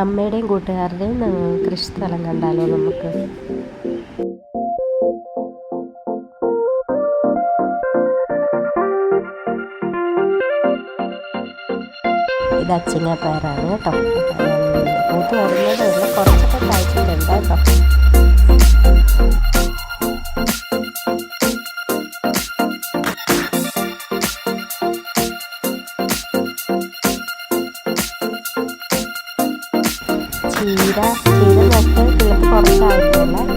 അമ്മയുടെയും കൂട്ടുകാരുടെയും കൃഷി സ്ഥലം കണ്ടാലോ നമുക്ക്? ഇത് അച്ചിങ്ങ പയറാണ് കേട്ടോ. വരുന്നതേ കുറച്ചൊക്കെ ചീര ചീര നട്ട് കിളത്ത് കുറച്ചായിട്ടുള്ള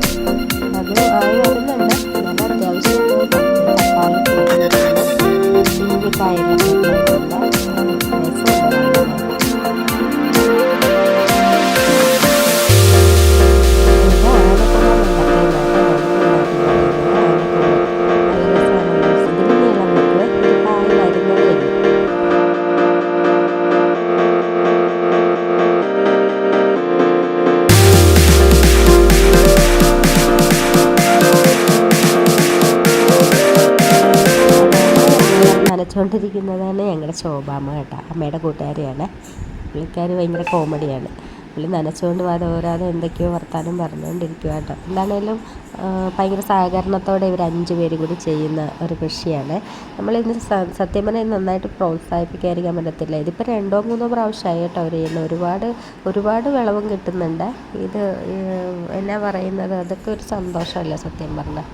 നനച്ചുകൊണ്ടിരിക്കുന്നതാണ് ഞങ്ങളുടെ ശോഭാമ്മ കേട്ടോ. അമ്മയുടെ കൂട്ടുകാരിയാണ്. പുള്ളിക്കാരി ഭയങ്കര കോമഡിയാണ്. പുള്ളി നനച്ചുകൊണ്ട് പോകാതെ ഓരാതെ എന്തൊക്കെയോ വർത്താനം പറഞ്ഞുകൊണ്ടിരിക്കുക കേട്ടോ. എന്താണേലും ഭയങ്കര സഹകരണത്തോടെ ഇവർ അഞ്ച് പേര് കൂടി ചെയ്യുന്ന ഒരു കൃഷിയാണ്. നമ്മളിന്ന് സത്യം പറഞ്ഞാൽ നന്നായിട്ട് പ്രോത്സാഹിപ്പിക്കാതിരിക്കാൻ പറ്റത്തില്ല. ഇതിപ്പോൾ രണ്ടോ മൂന്നോ പ്രാവശ്യമായി കേട്ടോ അവർ ചെയ്യുന്ന. ഒരുപാട് ഒരുപാട് വിളവും കിട്ടുന്നുണ്ട്. ഇത് എന്നാ പറയുന്നത്? അതൊക്കെ ഒരു സന്തോഷമല്ല സത്യം പറഞ്ഞാൽ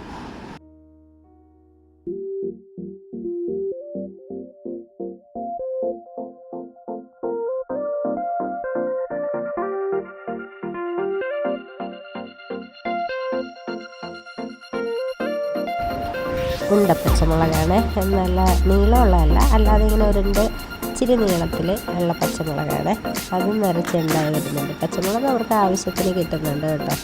ഉണ്ട പച്ചമുളകാണ് നല്ല നീളമുള്ളതല്ല അല്ലാതെ ഇങ്ങനെ ഉരുണ്ട് ഇച്ചിരി നീളത്തിൽ ഉള്ള പച്ചമുളകാണ്. അതും നിറച്ച് ഉണ്ടായി വരുന്നുണ്ട്. പച്ചമുളക് അവർക്ക് ആവശ്യത്തിന് കിട്ടുന്നുണ്ട് കേട്ടോ.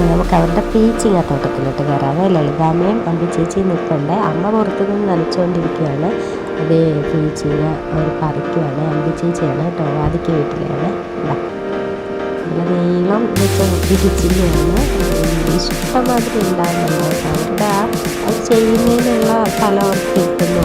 നമുക്ക് അവരുടെ പീച്ചിങ്ങ തോട്ടത്തിലോട്ട് കയറാതെ ലളിതാമ്മയും പണ്ട് ചേച്ചി നിൽപ്പുണ്ട്. അമ്മ പുറത്തു നിന്ന് നനച്ചുകൊണ്ടിരിക്കുകയാണ് അത് പീച്ചിങ്ങ അവർ പറിക്കുകയാണ് അമ്പി ചേച്ചിയാണ് കേട്ടോ വാദിക്ക് വീട്ടിലാണ് നല്ല നീളം വെച്ച ഇഷ്ടമാതിരി ഉണ്ടാകുന്നുണ്ട് അവരുടെ ആ ചെയ്യുന്നതിനുള്ള ഫലം അവർക്ക് കിട്ടുന്നുണ്ട്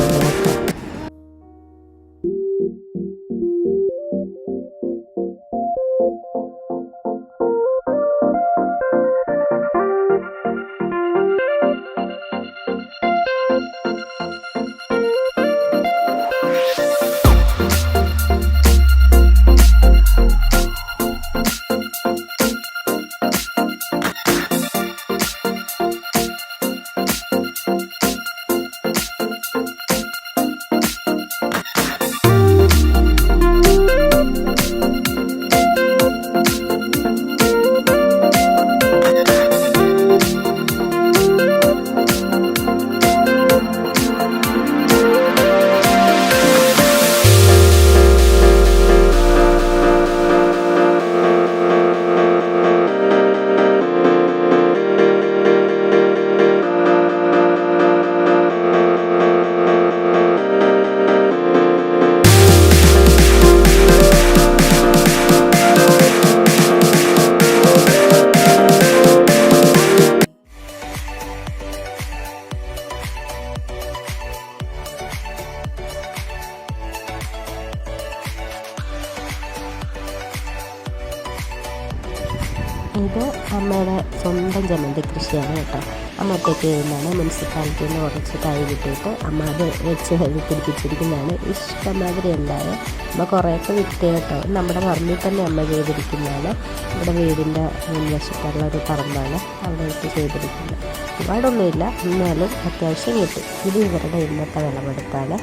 ഇത് അമ്മയുടെ സ്വന്തം ജമന്തി കൃഷിയാണ് കേട്ടോ. അമ്മ ഒറ്റയ്ക്ക് നിന്നാണ് മുനിസിപ്പാലിറ്റിയിൽ നിന്ന് കുറച്ച് തൈ കിട്ടിയിട്ട് അമ്മ അത് വെച്ച് പിടിപ്പിച്ചിരിക്കുന്നതാണ്. ഇഷ്ടമാതിരി ഉണ്ടായ അമ്മ കുറേയൊക്കെ വിറ്റ് കേട്ടോ. നമ്മുടെ പറമ്പിൽ തന്നെ അമ്മ ചെയ്തിരിക്കുന്നതാണ്. നമ്മുടെ വീടിന്റെ മുൻവശത്തുള്ള ഒരു പറമ്പാണ് അവിടെ വെച്ച് ചെയ്തിരിക്കുന്നത്. ഒരുപാടൊന്നുമില്ല. എന്നാലും അത്യാവശ്യം കിട്ടും. ഇത് ഇവരുടെ ഇന്നത്തെ വിളവെടുത്താണ്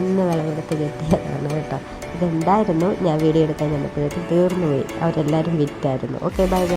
ഇന്ന് വിളവെടുത്ത് കിട്ടിയതാണ് കേട്ടോ. ഇതുണ്ടായിരുന്നു ഞാൻ വീഡിയോ എടുക്കാൻ ചെന്നപ്പോഴേക്കും തീർന്നു പോയി അവരെല്ലാവരും വിറ്റായിരുന്നു. Okay bye.